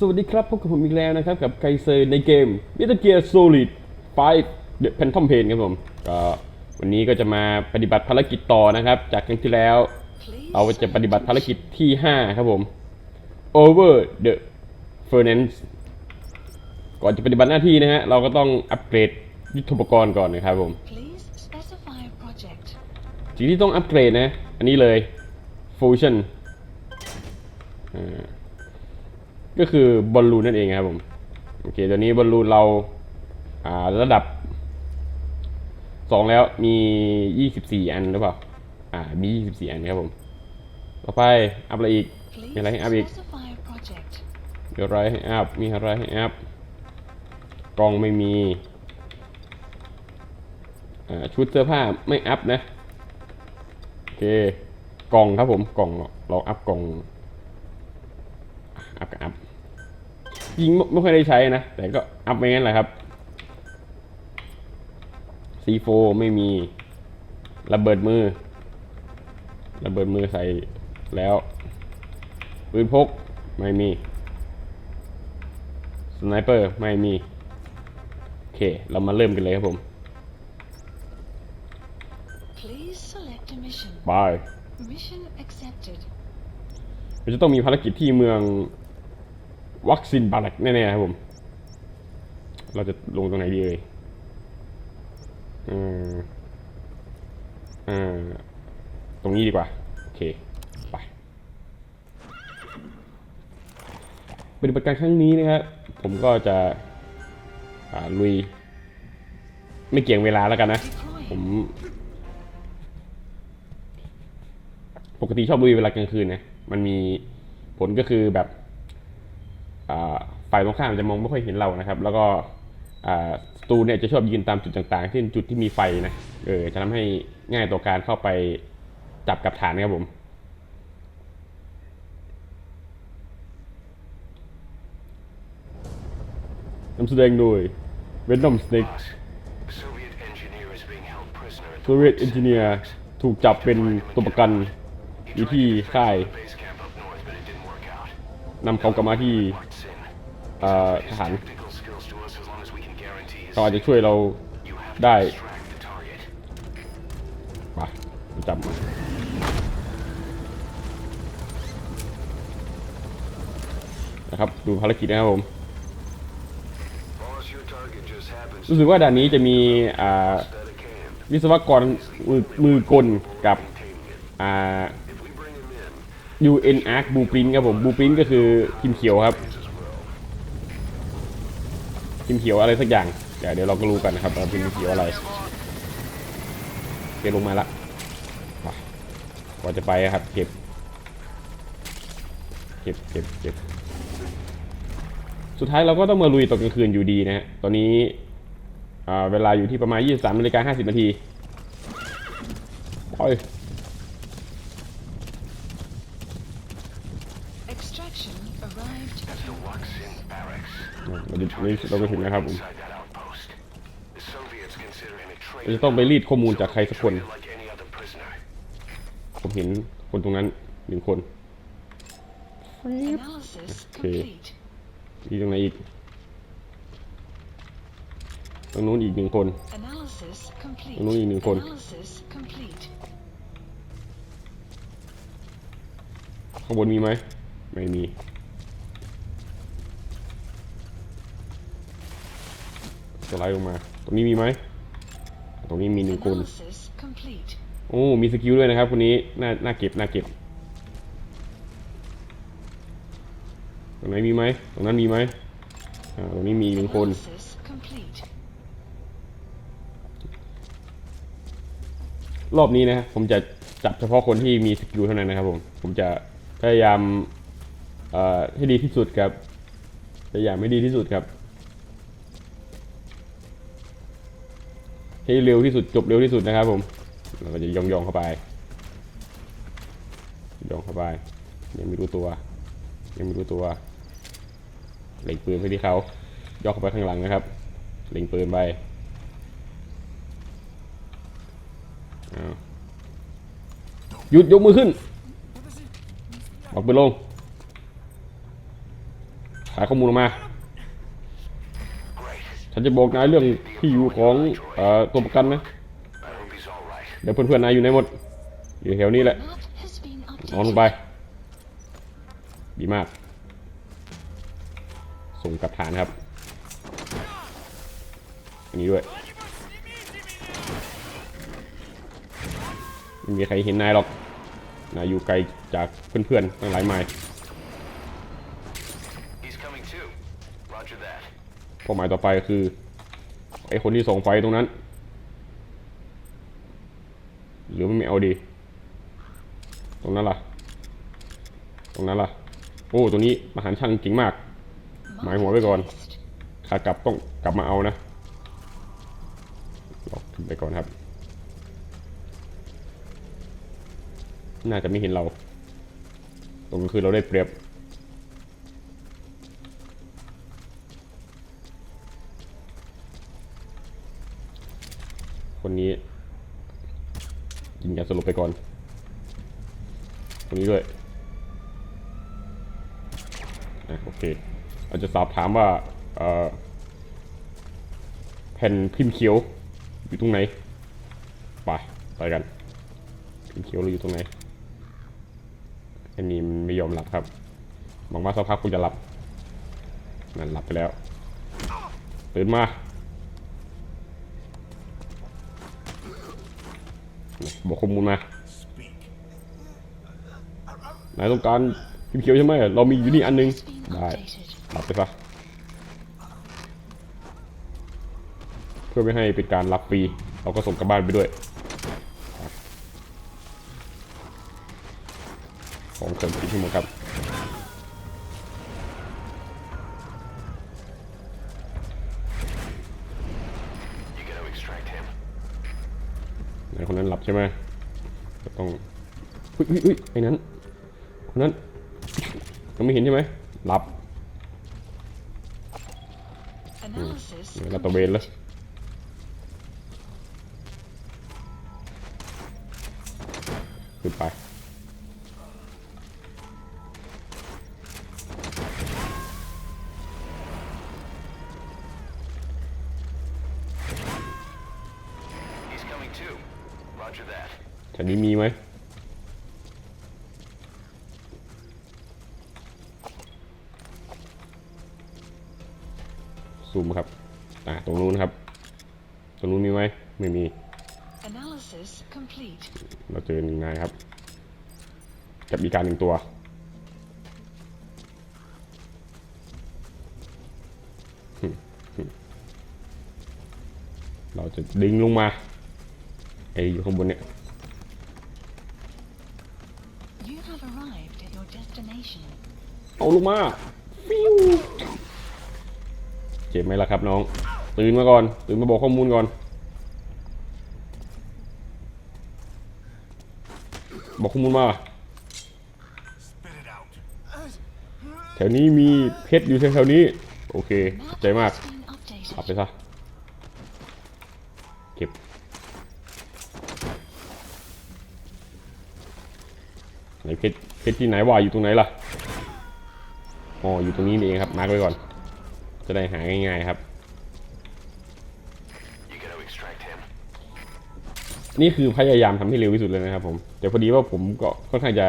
สวัสดีครับ พบกับผมอีกแล้วนะครับ กับไกเซอร์ในเกม Metal Gear Solid 5 The Phantom Pain ครับผมก็วันนี้ก็จะมาปฏิบัติภารกิจต่อนะครับ จากครั้งที่แล้ว เราจะปฏิบัติภารกิจที่ 5 ครับผม Over the Furnace ก่อนจะปฏิบัติหน้าที่นะฮะ เราก็ต้องอัปเกรดยุทธปกรณ์ก่อนนะครับผมสิ่งที่ต้องอัปเกรดนะ อันนี้เลย Fusion อ่า ก็คือบอลลูนนั่นเองครับผมโอเคตอนนี้บอลลูนเราอ่าระดับ2แล้วมี24อันหรือเปล่า อ่า มี24อันครับผม ต่อไป อัพอะไรอีก มีอะไรให้อัพอีกมีอะไรให้อัพ มีอะไรให้อัพ กล่องไม่มี อ่า ชุดเสื้อผ้าไม่อัพนะ โอเค กล่องครับผม กล่องเราอัพกล่อง อัพกับอัพ ยิงไม่ไม่ค่อยได้ใช้นะ แต่ก็อัพไปงั้นแหละครับ C4 ไม่มีระเบิดมือ ระเบิดมือใส่แล้ว ปืนพกไม่มี สไนเปอร์ไม่มี โอเค เรามาเริ่มกันเลยครับผม Please select a mission. บาย Mission accepted. เราจะต้องมีภารกิจที่เมือง วัคซินบารักแน่ๆครับผม เราจะลงตรงไหนดีเอ่ยอืมอ่าตรงนี้ดีกว่า โอเค ไปปฏิบัติการครั้งนี้นะครับ ผมก็จะลุย ไม่เกี่ยงเวลาแล้วกันนะ ผม ปกติชอบลุยเวลากลางคืนนะ มันมีผลก็คือแบบ ฝ่ายตรงข้ามจะมองไม่ค่อยเห็นเรานะครับ แล้วก็อ่าศัตรูเนี่ยจะชอบยืนตามจุดต่างๆเช่นจุดที่มีไฟนะเออจะทำให้ง่ายต่อการเข้าไปจับกับฐานนะครับผมนำแสดงโดย Venom Snake Soviet engineer is being held prisoner at the Soviet Engineer ถูกจับเป็นตัวประกันอยู่ที่ค่าย base camp up north, but it didn't work out. นำเขากลับมาที่ ทหารเขาอาจจะช่วยเราได้ไปจำนะครับ ดูภารกิจนะครับผมรู้สึกว่าด่านนี้จะมีวิศวกรมือมือกลกับอ่า UN Arc Blueprint ครับผม Blueprint ก็คือพิมเขียวครับ พิมพ์เขียวอะไรสักอย่างเดี๋ยวเดี๋ยวเราก็รู้กันนะครับว่าพิมพ์เขียวอะไรเกลงมาละไปก่อนจะไปครับเก็บเก็บเก็บเก็บสุดท้ายเราก็ต้องมาลุยตอนกลางคืนอยู่ดีนะฮะตอนนี้เวลาอยู่ที่ประมาณ 23นาฬิกา50นาทีโอ้ย เราจะเราก็ถึงนะครับผม Inside that outpost. The Soviets consider him a เราจะ traitor. ต้องไปรีดข้อมูลจากใครสักคน Treated like any other prisoner. ผมเห็นคนตรงนั้นหนึ่งคน Analysis Okay. complete. อีกตรงไหนอีกตรงนู้นอีกหนึ่งคน Analysis complete. ตรงนู้นอีกหนึ่งคน Analysis complete. ข้างบนมีไหมไม่มี สไลด์ลงมา ตรงนี้มีไหม ตรงนี้มีหนึ่งคน Analysis complete. โอ้มีสกิลด้วยนะครับคนนี้ น่า น่าเก็บ น่าเก็บ ตรงไหนมีไหม ตรงนั้นมีไหมอ่า ตรงนี้มีหนึ่งคน Analysis complete. รอบนี้นะผมจะจับเฉพาะคนที่มีสกิลเท่านั้นนะครับผม ผมจะพยายามเอ่อให้ดีที่สุดครับ พยายามให้ดีที่สุดครับ ให้เร็วที่สุดจบเร็วที่สุดนะครับผมเราก็จะยองยองๆเข้าไปยองเข้าไป ยังไม่รู้ตัว ยังไม่รู้ตัวเล็งปืนไปที่เขาย่อเข้าไปข้างหลังนะครับเล็งปืนไปหยุดยกมือขึ้นบอกปืนลงขายข้อมูลออกมา ฉันจะบอกนายเรื่องที่อยู่ของอตัวประกันนะ เดี๋ยวเพื่อนๆนายอยู่ในหมด อยู่แถวนี้แหละนอนลงไป ดีมาก ส่งกับฐานครับ อันนี้ด้วย ไม่มีใครเห็นนายหรอก นายอยู่ไกลจากเพื่อนๆตั้งหลายไมล์ เป้าหมายต่อไปคือไอ้คนที่ส่งไฟตรงนั้น หรือไม่เอาดี ตรงนั้นล่ะ ตรงนั้นล่ะ โอ้ตัวนี้มหันต์ช่างเก่งมาก หมายหัวไว้ก่อนขากลับต้องกลับมาเอานะล็อกขึ้นไปก่อนครับ น่าจะไม่เห็นเรา ตรงนี้คือเราได้เปรียบ คนนี้ยิงยาสลบไปก่อนคนนี้ด้วยอะโอเคเราจะสอบถามว่าแผ่นพิมพ์เขียวอยู่ตรงไหนไปไปกันพิมพ์เขียวเราอยู่ตรงไหนอันนี้ไม่ยอมหลับครับหวังว่าสักพักคงจะหลับนั่นหลับไปแล้วตื่นมา บอกข้อมูลมา นายต้องการพิมเขียวใช่ไหม เรามีอยู่นี่อันนึง ได้หลับไปซะ เพื่อไม่ให้เป็นการรับฟรี เราก็ส่งกลับบ้านไปด้วย ของเสริมกินทั้งหมดครับ You gotta extract him. ไหนคนนั้นหลับใช่ไหมก็ต้อง อุ้ยอุ้ยอุ้ยไอ้นั้นคนนั้นยังไม่เห็นใช่ไหมหลับ Analysis เดี๋ยวเราตระเวนเลยขึ้นไป He's coming too. Roger that. แถวนี้มีไหม ซูมครับอ่าตรงนู้นครับ ตรงนู้นมีไหมไม่มี Analysis complete. เราเจอหนึ่งนายครับกับอีกการหนึ่งตัว เราจะดึงลงมาไอ้อยู่ข้างบนเนี่ย You have arrived at your destination. เอาลงมาฟิวเจ็บไหมล่ะครับน้อง ตื่นมาก่อน ตื่นมาบอกข้อมูลก่อน บอกข้อมูลมา แถวนี้มีเพชรอยู่แถวๆนี้ โอเคขอบใจมากขับไปซะ เก็บ ไหนเพชร เพชรที่ไหนว่าอยู่ตรงไหนล่ะ อ๋อ อยู่ตรงนี้นี่เองครับ มาร์กไว้ก่อน จะได้หาง่ายๆครับ You gotta extract him. นี่คือพยายามทำให้เร็วที่สุดเลยนะครับผม แต่พอดีว่าผมก็ค่อนข้างจะ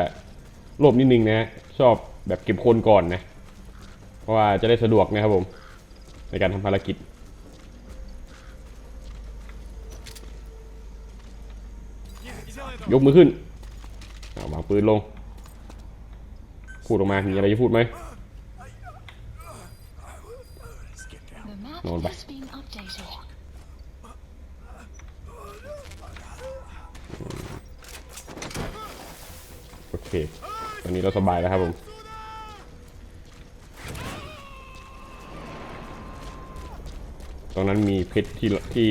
โลภนิดนึงนะชอบแบบเก็บคนก่อนนะ เพราะว่าจะได้สะดวกนะครับผม ในการทำภารกิจยกมือขึ้นอ่าวางปืนลง พูดออกมา มีอะไรจะพูดไหม The map Ngon vậy. has been updated. โอเค ตอนนี้เราสบายแล้วครับผมตรงนั้นมีเพชรที่ที่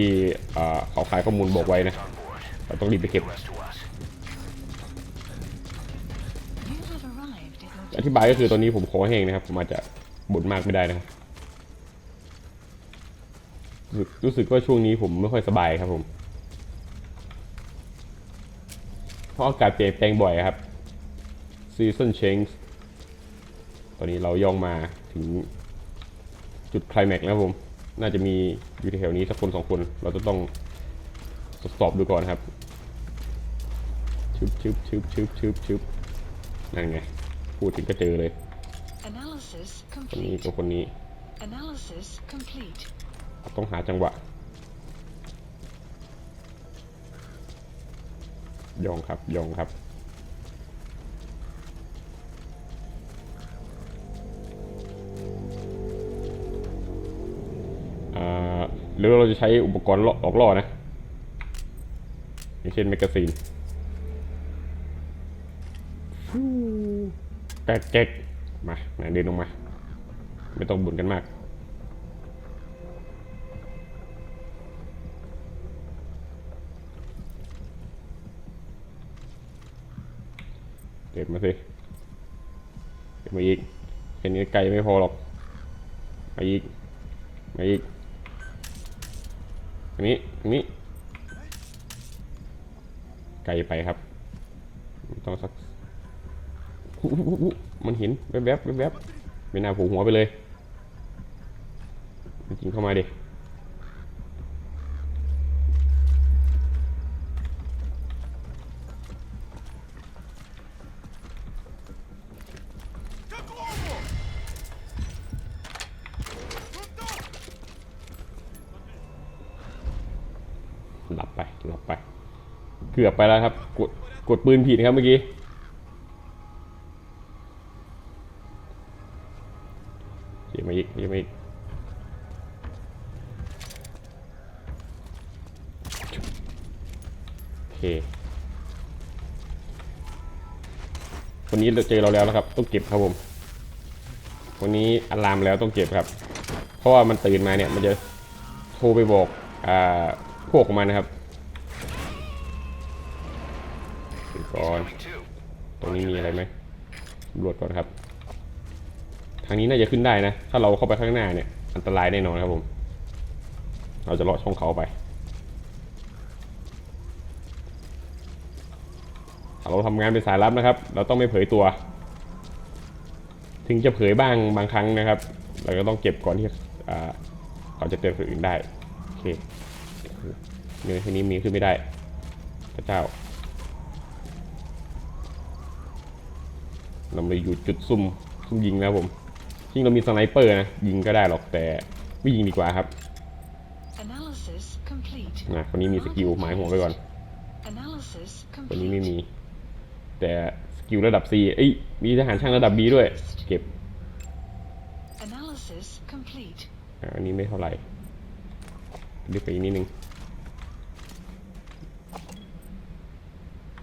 เอ่อเขาขายข้อมูลบอกไว้นะ On board. เราต้องรีบไปเก็บ Rest to us. You have arrived at your อธิบายก็คือตอนนี้ผมคอแห้งนะครับ ผมอาจจะบ่นมากไม่ได้นะครับ รู้สึกรู้สึกว่าช่วงนี้ผมไม่ค่อยสบายครับผม เพราะอากาศเปลี่ยนแปลงบ่อยครับ season change ตอนนี้เราย่องมาถึงจุดไคลแม็กซ์นะครับผม น่าจะมีอยู่แถวๆนี้สักคนสองคน เราจะต้องทดสอบดูก่อนครับชึบชึบชึบชึบชึบชึบนั่นไง พูดถึงก็เจอเลย Analysis คนนี้ complete. กับคนนี้ Analysis complete. ต้องหาจังหวะ ยองครับ ยองครับ หรือเราจะใช้อุปกรณ์ออกล่อนะ อย่างเช่นแมกกาซีนแก๊กแก๊กมาไหนเดินลงมา ไม่ต้องบ่นกันมาก บมาสิเก็บมาอีกแค่นี้ไกลไม่พอหรอกมาอีกมาอีกอันนี้อันนี้ ไกลไปครับ ต้องสักมันเห็นแวบๆแวบๆไม่น่าผูกหัวไปเลย จริงเข้ามาดิ เกือบไปแล้วครับ กดกดปืนผิดครับเมื่อกี้ยียมาอีกยียมาอีกโอเควันนี้เจอเราแล้วนะครับ ต้องเก็บครับผมวันนี้อะลามแล้วต้องเก็บครับ เพราะว่ามันตื่นมาเนี่ยมันจะโทรไปบอกอพวกของมันนะครับ รวจก่อนครับ ทางนี้น่าจะขึ้นได้นะ ถ้าเราเข้าไปข้างหน้าเนี่ย อันตรายแน่นอนครับผม เราจะเลาะช่องเขาไป ถ้าเราทำงานเป็นสายลับนะครับ เราต้องไม่เผยตัว ถึงจะเผยบ้างบางครั้งนะครับ เราก็ต้องเก็บก่อนที่เขาจะเตือนคนอื่นได้ โอเคเนื้อที่นี้มีขึ้นไม่ได้ พระเจ้า เรามาอยู่จุดซุ่มซุ่มยิงนะครับผมจริงเรามีสไนเปอร์นะยิงก็ได้หรอกแต่ไม่ยิงดีกว่าครับ Analysis complete. นะคนนี้มีสกิลหมายหัวไปก่อน Analysis คนนี้ไม่ complete. มี แต่สกิลระดับ C เอ้ยมีทหารช่างระดับ B ด้วย เก็บ Analysis complete. อะอันนี้ไม่เท่าไหร่ลึกไปอีกนิดนึง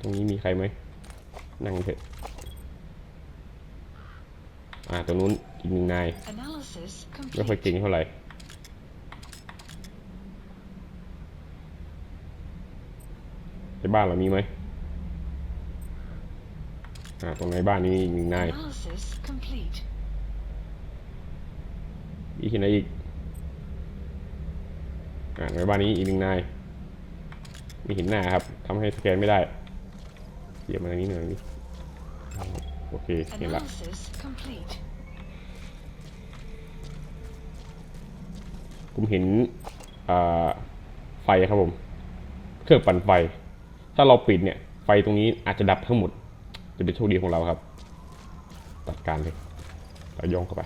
ตรงนี้มีใครไหมนั่งเถอะ อ่าตรงนู้นอีกหนึ่งนาย Analysis ไม่ค่อย complete. เก่งเท่าไหร่ในบ้านเรามีไหมอ่าตรงในบ้านนี้อีกหนึ่งนาย Analysis complete. อีกที่ไหนอีกอ่าในบ้านนี้อีกหนึ่งนายมีหินหน้าครับทำให้สแกนไม่ได้เดี๋ยวมาทางนี้หน่อยนี่โอเคเห็นละ ผมเห็นไฟครับผม เครื่องปั่นไฟ ถ้าเราปิดเนี่ย ไฟตรงนี้อาจจะดับทั้งหมด จะเป็นโชคดีของเราครับ ตัดการเลยเราย่องเข้าไป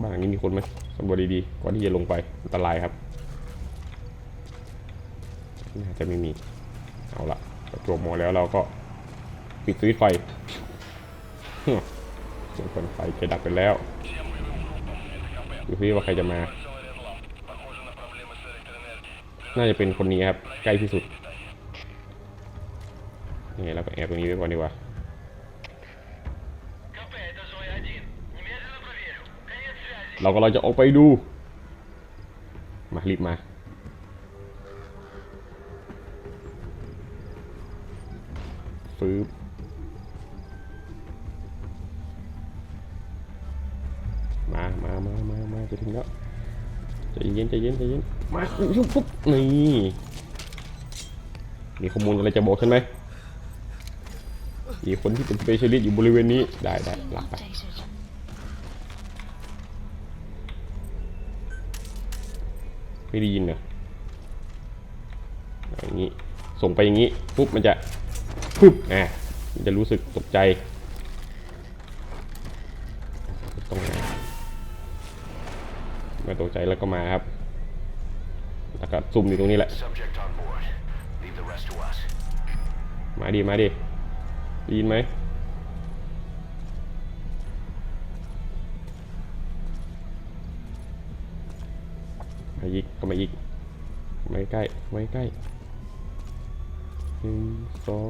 บ้านหลังนี้มีคนไหมสำรวจดีๆ ก่อนที่จะลงไป อันตรายครับ น่าจะไม่มี เอาละจวบหมอแล้วเราก็ปิดสวิตช์ไฟเสียงคนไฟจะดับไปแล้ว อยู่ที่ว่าใครจะมา น่าจะเป็นคนนี้ครับ ใกล้ที่สุดยังเราก็แอบตรงนี้ไว้ก่อนดีกว่าเราก็เราจะออกไปดู มารีบมา ฟื้น็นใจเย็นใจเย็นมาปุ๊บปุ๊บนี่มีข้อมูลอะไรจะบอกฉันไหมมีคนที่เป็นเปเชียลิสต์อยู่บริเวณนี้ได้ได้หลักไปไม่ได้ยินเหรออย่างนี้ ส่งไปอย่างนี้ปุ๊บมันจะปุ๊บอะมันจะรู้สึกตกใจ ตกใจแล้วก็มาครับ แล้วก็ซุ่มอยู่ตรงนี้แหละ Subject on board. Leave the rest to us. มาดิ มาดิได้ยินไหมมาอีกเข้ามาอีกมาใกล้มาใกล้หนึ่งสอ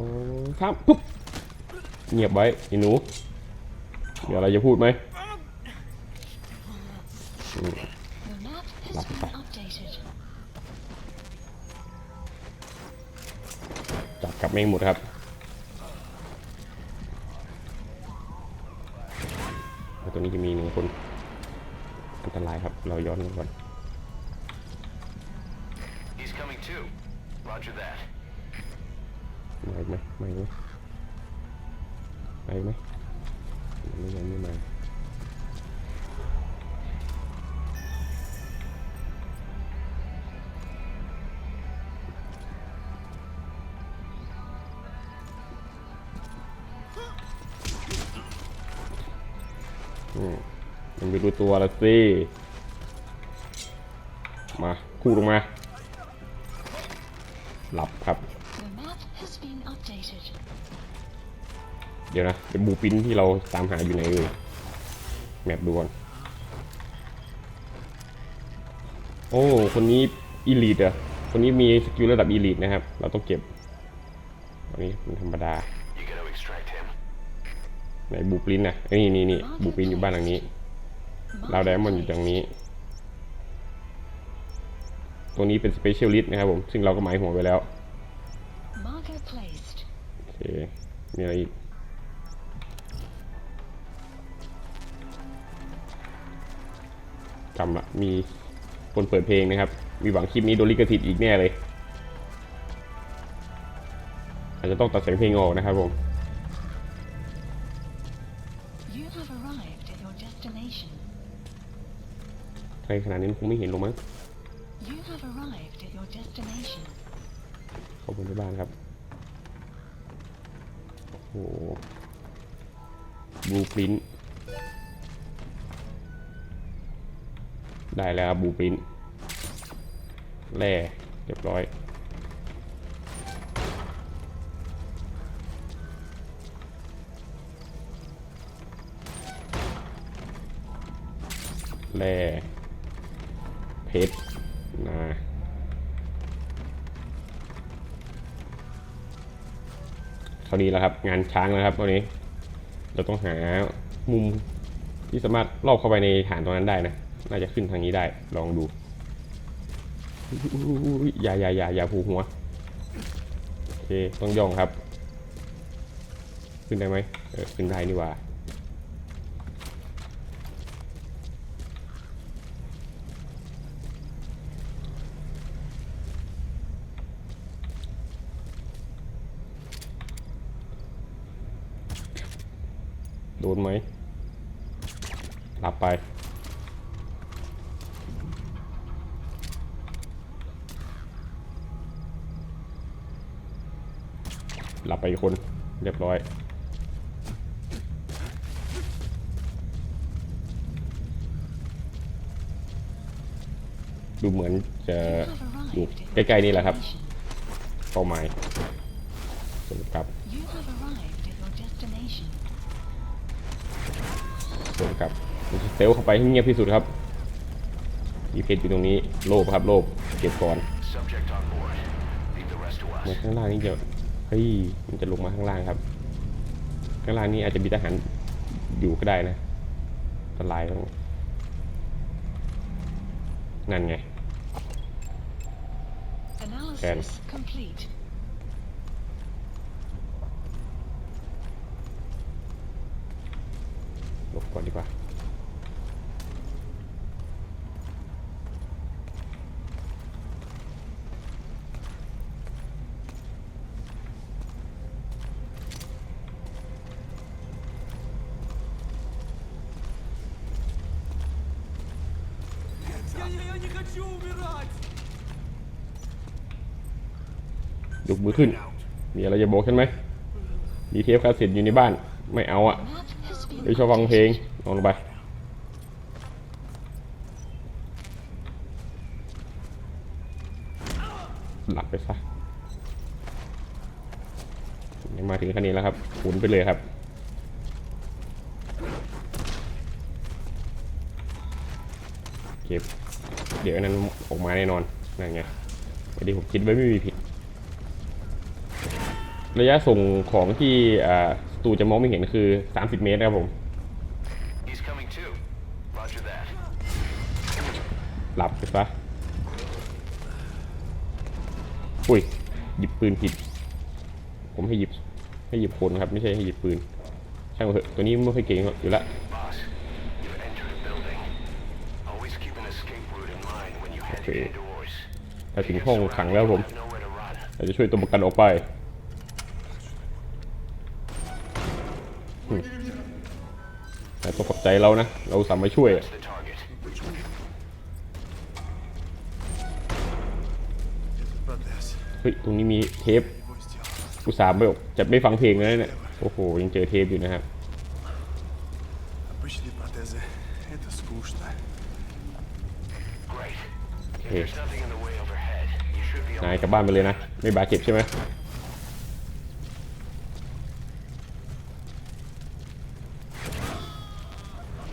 งสามปุ๊บเงียบไว้ไอ้หนู เดี๋ยวอะไรจะพูดไหม The map has been updated. จับกลับไม่หมดครับแล้วตัวนี้จะมีหนึ่งคนอันตรายครับ เราย้อนกันก่อน He's coming too. Roger that. มาอีกไหมมาอีกไหมมาอีกไหมไม่ ตัวละสิ มาคู่ลงมา หลับครับ The map has been updated. เดี๋ยวนะเป็นบูปินที่เราตามหาอยู่ไหนเอ่ยแมปดูก่อน โอ้ คนนี้อีลีดอะคนนี้มีสกิลระดับอีลีดนะครับ เราต้องเก็บ อันนี้มันธรรมดา You gotta extract him. ไหนบูปินนะเอ้ยนี่นี่นี่บูปินอยู่บ้านหลังนี้ เราวไดมอนด์อยู่ตรงนี้ตัวนี้เป็นสเปเชียลิสต์นะครับผม ซึ่งเราก็หมายหัวไปแล้ว Marker placed. โอเคมีอะไรอีกจำละมีคนเปิดเพลงนะครับ มีหวังคลิปนี้โดนลิขสิทธิ์อีกแน่เลย อาจจะต้องตัดเสียงเพลงออกนะครับผม ใครขนาดนี้คงไม่เห็นหรอกมั้ง You have arrived at your destination. เข้าไปในบ้านครับ โอ้โหบลูปรินได้แล้วครับบลูปรินแร่เรียบร้อยแร่ เพชรนะครานี้แล้วครับ งานช้างแล้วครับวันนี้ เราต้องหามุมที่สามารถลอบเข้าไปในฐานตรงนั้นได้นะ น่าจะขึ้นทางนี้ได้ ลองดู อย่าอย่าอย่าอย่าผูกหัว โอเค ต้องย่องครับ ขึ้นได้ไหม เออ ขึ้นได้นี่ว่า โดนไหม หลับไป หลับไปอีกคน เรียบร้อยดูเหมือนจะอยู่ใกล้ๆนี่แหละครับเป้าหมายสมกับ You have arrived at your destination. สมกับมันจะเซลเข้าไปให้เงียบที่สุดครับมีเพชรอยู่ตรงนี้โลภครับโลภเก็บก่อน Subject on board. Leave the rest to มา us. ข้างล่างนี่จะเฮ้ยมันจะลงมาข้างล่างครับ ข้างล่างนี่อาจจะมีทหารอยู่ก็ได้นะอันตรายต้องนั่นไง Analysis complete. ห ก่อนดีกว่า Я, я, я не กมือขึ้น มีอะไรจะโบกฉันไหม มีเทปคาสเซ็ตอยู่ในบ้าน ไม่เอาอะ Not has been เดี๋ยวชอบฟังเพลงลงไปหลับไปซะยังมาถึงขั้นนี้แล้วครับหมุนไปเลยครับเก็บเดี๋ยวนนั้นออกมาแน่นอนนั่นไงวันนี้ผมคิดไว้ไม่มีผิด ระยะส่งของที่อ่า สตูจะมองไม่เห็นคือ 30 เมตรนะครับผม He's coming too. Roger that. หลับไปซะอุ้ย หยิบปืนผิด ผมให้หยิบ ให้หยิบคนครับ ไม่ใช่ให้หยิบปืน ช่างมันเถอะ ตัวนี้ไม่ค่อยเก่งหรอกอยู่ละ Boss, you've entered a building. Always keep an escape route in mind when you head Okay. indoors. ถ้าถึงห้องขังแล้วผม Have nowhere to run. เราจะช่วยตัวประกันออกไป ก็ขอบใจเรานะ เราสามารถช่วยเฮ้ยตรงนี้มีเทปอุสามไม่จะไม่ฟังเพลงเลยเนี่ยโอ้โหยังเจอเทปอยู่นะครับนายกลับบ้านไปเลยนะ ไม่บาดเจ็บใช่ไหม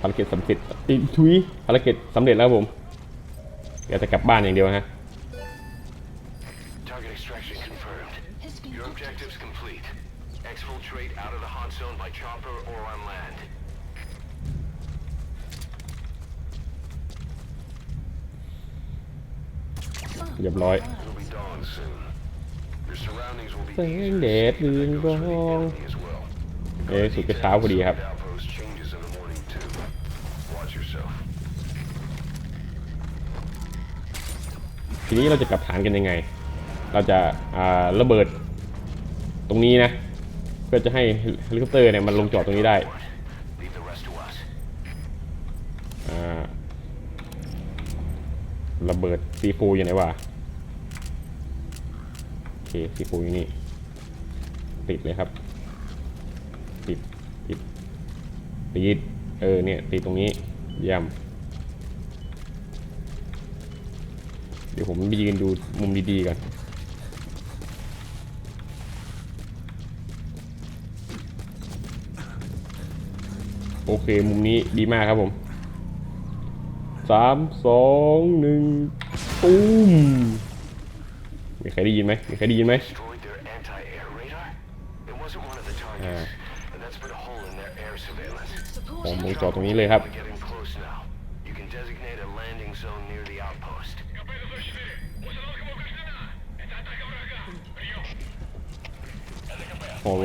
ารกิจสำเร็จอีกทุยภารกิจสำเร็จแล้วครับผมอยากจะกลับบ้านอย่างเดียวฮะ Target extraction confirmed. has been Your doctored. objectives complete. Exfiltrate out of the hot zone by chopper or on land. เรียบร้อย It'll be dawn soon. Your surroundings will be แสง easier แด to ด see ลืน than ร goes for อ the ง enemy as well. เอ้ยสุดไปเช้าพอดีครับ นี้เราจะกลับฐานกันยังไง เราจะาระเบิดตรงนี้นะ เพื่อจะให้เฮลิคอปเตอร์เนี่ยมันลงจอดตรงนี้ได้ระเบิดซีฟูอยู่ไหนวะโอเคซีฟูอยู่นี่ติดเลยครับ ติดติดติดเออเนี่ยติดตรงนี้เยี่ยม ดี๋ยวผมไปยืนดูมุมดีๆก่อนโอเค มุมนี้ดีมากครับผมสามสองหนึ่งตุ้มมีใครได้ยินไหมมีใครได้ยินไหม Destroyed their anti-air radar? It wasn't one of the targets, Ah. and that's put a hole in their air surveillance. ผม Support ลงจอดตรงนี้เลยครับ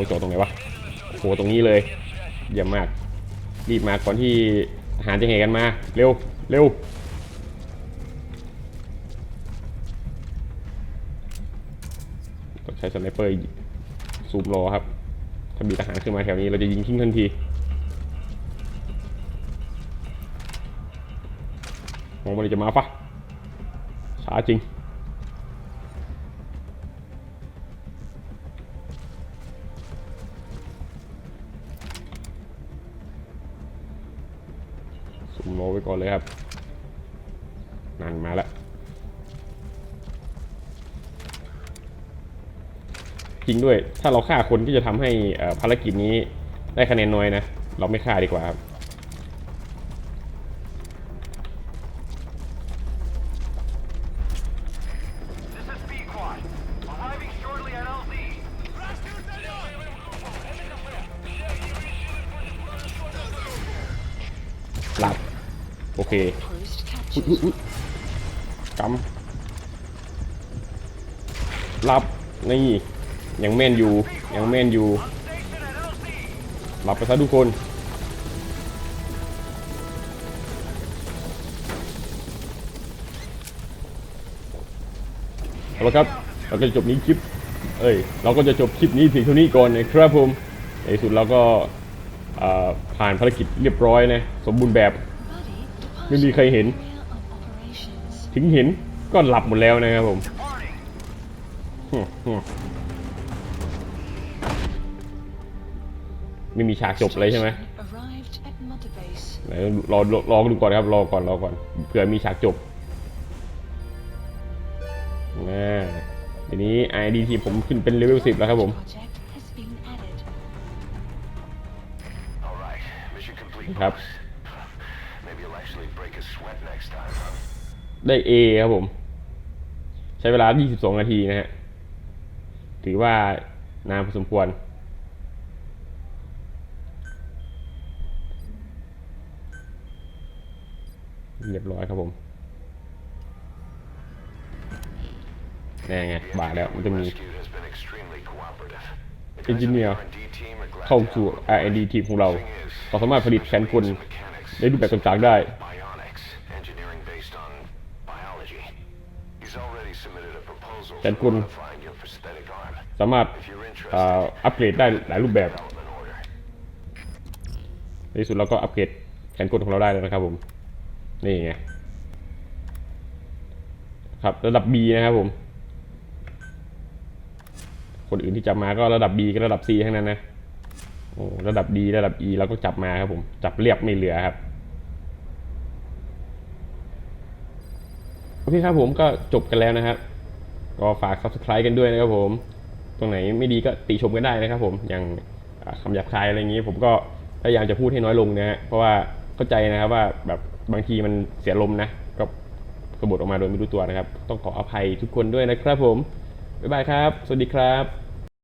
โอ้ลงจอดตรงไหนวะโอ้โหตรงนี้เลยเยี่ยมมาก รีบมาก่อนที่ทหารจะแห่กันมา เร็ว เร็ว ต้องใช้สไนเปอร์ซูมรอครับ ถ้ามีทหารขึ้นมาแถวนี้เราจะยิงทิ้งทันทีมองมันจะมาปะช้าจริง ก่อนเลยครับนั่นมาแล้วจริงด้วย ถ้าเราฆ่าคนที่จะทำให้ภารกิจนี้ได้คะแนนน้อยนะ เราไม่ฆ่าดีกว่าครับหลับ โอเค closed อุ๊ย captures. อุ๊ยอุ๊ยกำหลับ นี่ ยังแม่นอยู่ ยังแม่นอยู่หลับไปซะทุกคน เอาละครับ เราก็จะจบนี้คลิป เอ้ย เราก็จะจบคลิปนี้เพียงเท่านี้ก่อนนะครับผม ในสุดเราก็ผ่านภารกิจเรียบร้อยนะ สมบูรณ์แบบ ไม่มีใครเห็น ถึงเห็นก็หลับหมดแล้วนะครับผมไม่มีฉากจบเลยใช่ไหมไหนรอรอดูก่อนครับ รอก่อนรอก่อนเผื่อมีฉากจบนะทีนี้ ID ทีผมขึ้นเป็นเลเวสิบแล้วครับผมครับ ได้ A ครับผม ใช้เวลา 22 นาทีนะฮะ ถือว่านานพอสมควร เรียบร้อยครับผมแน่ไงบาทแล้วมันจะมี Rescued has been extremely cooperative. The guys in the Engineer R&D team are glad เข้าสู่ R&D ทีมของเราเราสามารถผลิตแขนกลในรูปแบบต่างๆได้ He's already submitted a proposal แขน for กล modifying your prosthetic arm. สามารถ If you're เอ่อ interested, อัปเกรดได้หลายรูปแบบ development order. ในที่สุดเราก็อัปเกรดแขนกลของเราได้แล้วนะครับผม นี่ไง ครับระดับ B นะครับผม คนอื่นที่จับมาก็ระดับ B กับระดับ C ทั้งนั้นนะ โอ้ระดับ D ระดับ E เราก็จับมาครับผม จับเรียบไม่เหลือครับ โอเคครับผมก็จบกันแล้วนะครับ ก็ฝาก subscribe กันด้วยนะครับผม ตรงไหนไม่ดีก็ติชมกันได้นะครับผม อย่างคำหยาบคายอะไรอย่างนี้ ผมก็พยายามจะพูดให้น้อยลงนะฮะ เพราะว่าเข้าใจนะครับว่าแบบบางทีมันเสียลมนะ ก็กระบดออกมาโดยไม่รู้ตัวนะครับ ต้องขออภัยทุกคนด้วยนะครับผม บ๊ายบายครับ สวัสดีครับ